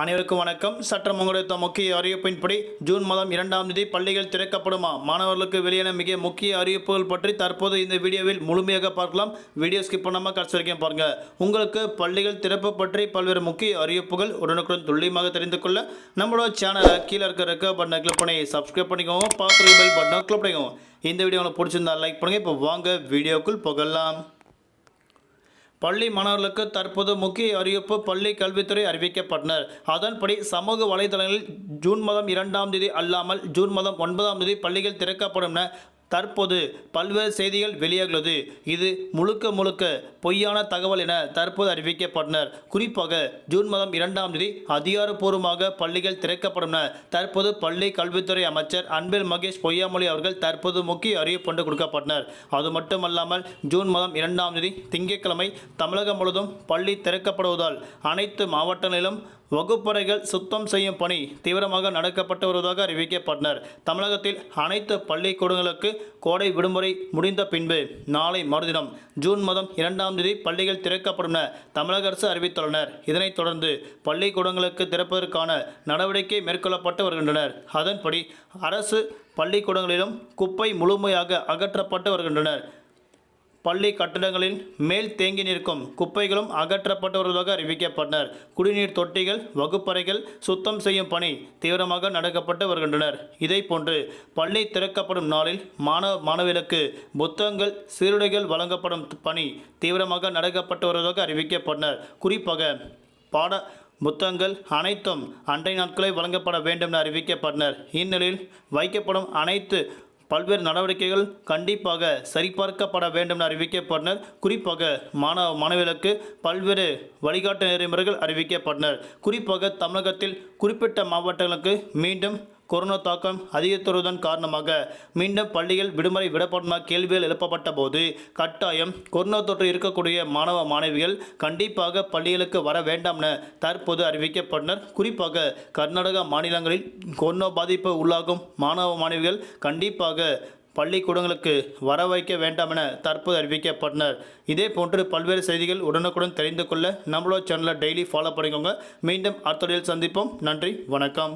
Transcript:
அனைவருக்கும் வணக்கம். சற்றம் உங்களுக்கு முக்கிய அறிவிப்பின்படி ஜூன் மாதம் இரண்டாம் தேதி பள்ளிகள் திறக்கப்படுமா? மாணவர்களுக்கு வெளியான மிக முக்கிய அறிவிப்புகள் பற்றி தற்போது இந்த வீடியோவில் முழுமையாக பார்க்கலாம். வீடியோ ஸ்கிப் பண்ணாமல் கடைசி வரைக்கும் பாருங்க. உங்களுக்கு பள்ளிகள் திறப்பு பற்றி பல்வேறு முக்கிய அறிவிப்புகள் உடனுக்குடன் துல்லியமாக தெரிந்து கொள்ள நம்மளோட சேனலை கீழே இருக்க ரெக்க பட்டனை கிளிக் பண்ணி சப்ஸ்கிரைப் பண்ணிக்கோங்க. பார்க்குற பெல் பட்டனை கிளிக் பண்ணிக்கோங்க. இந்த வீடியோ உங்களுக்கு பிடிச்சிருந்தா லைக் பண்ணுங்க. இப்போ வாங்க வீடியோக்குள் புகழலாம் பள்ளி மாணவர்களுக்கு தற்போது முக்கிய அறிவிப்பு பள்ளி கல்வித்துறை அறிவிக்கப்பட்டனர். அதன்படி சமூக வலைதளங்களில் ஜூன் மாதம் இரண்டாம் தேதி அல்லாமல் ஜூன் மாதம் ஒன்பதாம் தேதி பள்ளிகள் திறக்கப்படும் என தற்போது பல்வேறு செய்திகள் வெளியாகுள்ளது இது முழுக்க முழுக்க பொய்யான தகவல் என தற்போது அறிவிக்கப்பட்டனர். குறிப்பாக ஜூன் மாதம் இரண்டாம் தேதி அதிகாரப்பூர்வமாக பள்ளிகள் திறக்கப்படும் என தற்போது பள்ளி கல்வித்துறை அமைச்சர் அன்பில் மகேஷ் பொய்யாமொழி அவர்கள் தற்போது முக்கிய அறிவிப்பு கொடுக்கப்பட்டனர். அது மட்டுமல்லாமல் ஜூன் மாதம் இரண்டாம் தேதி திங்கட்கிழமை தமிழகம் முழுவதும் பள்ளி திறக்கப்படுவதால் அனைத்து மாவட்டங்களிலும் வகுப்பறைகள் சுத்தம் செய்யும் பணி தீவிரமாக நடக்கப்பட்டு வருவதாக அறிவிக்கப்பட்டனர். தமிழகத்தில் அனைத்து பள்ளிக்கூடங்களுக்கு கோடை விடுமுறை முடிந்த பின்பு நாளை மறுதினம் ஜூன் மாதம் இரண்டாம் தேதி பள்ளிகள் திறக்கப்படும் என தமிழக அரசு அறிவித்துள்ளனர். இதனைத் தொடர்ந்து பள்ளிக்கூடங்களுக்கு திறப்பதற்கான நடவடிக்கை மேற்கொள்ளப்பட்டு வருகின்றனர். அதன்படி அரசு பள்ளிக்கூடங்களிலும் குப்பை முழுமையாக அகற்றப்பட்டு வருகின்றனர். பள்ளி கட்டடங்களில் மேல் தேங்கி நிற்கும் குப்பைகளும் அகற்றப்பட்டு வருவதாக அறிவிக்கப்பட்டனர். குடிநீர் தொட்டிகள் வகுப்பறைகள் சுத்தம் செய்யும் பணி தீவிரமாக நடக்கப்பட்டு வருகின்றனர். இதேபோன்று பள்ளி திறக்கப்படும் நாளில் மாணவ மாணவிகளுக்கு புத்தகங்கள் சீருடைகள் வழங்கப்படும் பணி தீவிரமாக நடக்கப்பட்டு வருவதாக அறிவிக்கப்பட்டனர். குறிப்பாக பாட புத்தகங்கள் அனைத்தும் அண்டை நாட்களே வழங்கப்பட வேண்டும் என அறிவிக்கப்பட்டனர். இந்நிலையில் வைக்கப்படும் அனைத்து பல்வேறு நடவடிக்கைகள் கண்டிப்பாக சரிபார்க்கப்பட வேண்டும் என அறிவிக்கப்பட்டனர். குறிப்பாக மாணவ மாணவிகளுக்கு பல்வேறு வழிகாட்டு நெறிமுறைகள் அறிவிக்கப்பட்டனர். குறிப்பாக தமிழகத்தில் குறிப்பிட்ட மாவட்டங்களுக்கு மீண்டும் கொரோனா தாக்கம் அதிகரித்துவதன் காரணமாக மீண்டும் பள்ளிகள் விடுமுறை விடப்படும் கேள்விகள் எழுப்பப்பட்ட போது கட்டாயம் கொரோனா தொற்று இருக்கக்கூடிய மாணவ மாணவிகள் கண்டிப்பாக பள்ளிகளுக்கு வர வேண்டாம் என தற்போது அறிவிக்கப்பட்டனர். குறிப்பாக கர்நாடகா மாநிலங்களில் கொரோனா பாதிப்பு உள்ளாகும் மாணவ மாணவிகள் கண்டிப்பாக பள்ளிக்கூடங்களுக்கு வர வைக்க வேண்டாம் என தற்போது அறிவிக்கப்பட்டனர். இதே போன்று பல்வேறு செய்திகள் உடனுக்குடன் தெரிந்து கொள்ள நம்மளோட சேனலை டெய்லி ஃபாலோ பண்ணிக்கோங்க. மீண்டும் அடுத்த சந்திப்போம். நன்றி வணக்கம்.